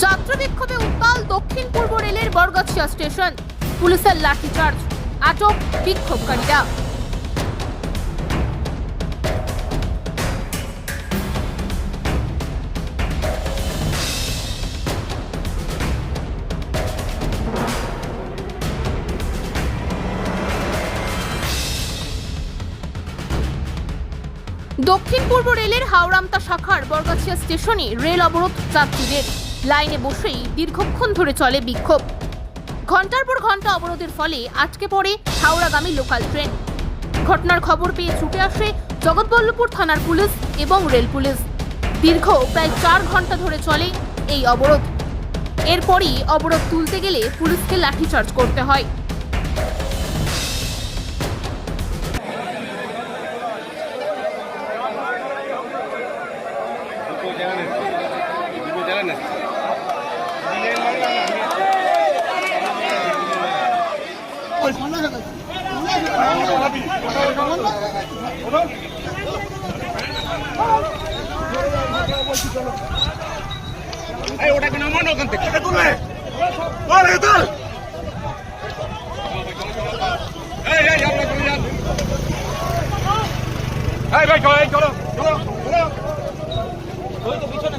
যাত্রা বিক্ষোভে উত্তাল দক্ষিণ পূর্ব রেলের বরগাছিয়া স্টেশন। পুলিশের লাঠিচার্জ, আটক বিক্ষোভকারীরা। দক্ষিণ পূর্ব রেলের হাওড়ামতা শাখার বরগাছিয়া স্টেশনে রেল অবরোধ যাত্রীদের। লাইনে বসেই দীর্ঘক্ষণ ধরে চলে বিক্ষোভ। ঘণ্টার পর ঘণ্টা অবরোধের ফলে আটকে পড়ে হাওড়াগামী লোকাল ট্রেন। ঘটনার খবর পেয়ে ছুটে আসে জগৎবল্লভপুর থানার পুলিশ এবং রেল পুলিশ। দীর্ঘ প্রায় চার ঘণ্টা ধরে চলে এই অবরোধ। এরপরই অবরোধ তুলতে গেলে পুলিশকে লাঠিচার্জ করতে হয়। ওটাকে নামানো ওখান থেকে? যান। এই ভাই চলো চলো চলো চলো। সালা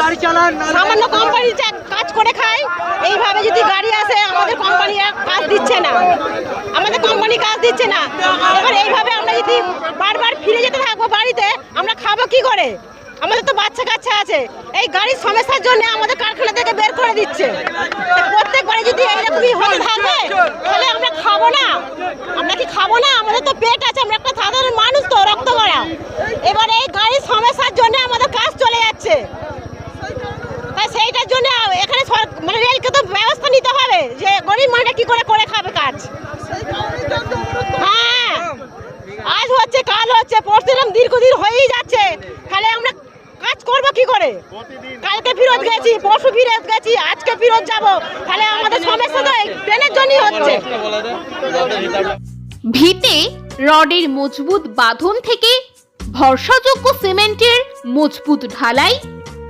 গাড়ি চালান সামান্য কোম্পানি কাজ করে খায়। এইভাবে যদি গাড়ি আসে আমাদের কোম্পানি কাজ দিচ্ছে না। আমাদের কোম্পানি কাজ দিচ্ছে না। এবার এইভাবে আমরা যদি বারবার ফিরে যেতে থাকব বাড়িতে আমরা খাব কি করে? আমাদের তো বাচ্চা কাচ্চা আছে। এই গাড়ির সমস্যার জন্য আমাদের কারখানা থেকে বের করে দিচ্ছে। প্রত্যেকবারে যদি এইরকমই হতে থাকে তাহলে আমরা খাব না। আমরা কি খাব না? আমাদের তো পেট আছে আমরা একটা সাধারণ মানুষ তো রক্ত করা এবার এই গাড়ির সমস্যার জন্য আমাদের কাজ চলে যাচ্ছে তাই সেইটার জন্য এখানে সর- মানে রেলকে তো ব্যবস্থা নিতে হবে যে গরিব কি করে করে খাবে কাজ। হ্যাঁ। আজ হচ্ছে, কাল হচ্ছে দীর্ঘদিন হয়েই যাচ্ছে। তাহলে আমরা কাজ করব কি করে? কালকে ফেরত গেছি, পরশু ফেরত গেছি, আজকে ফেরত যাব। তাহলে আমাদের সমস্যা তো ট্রেনের জন্যই হচ্ছে। ভিতে রডের মজবুত বাঁধন থেকে ভরসাযোগ্য সিমেন্টের মজবুত ঢালাই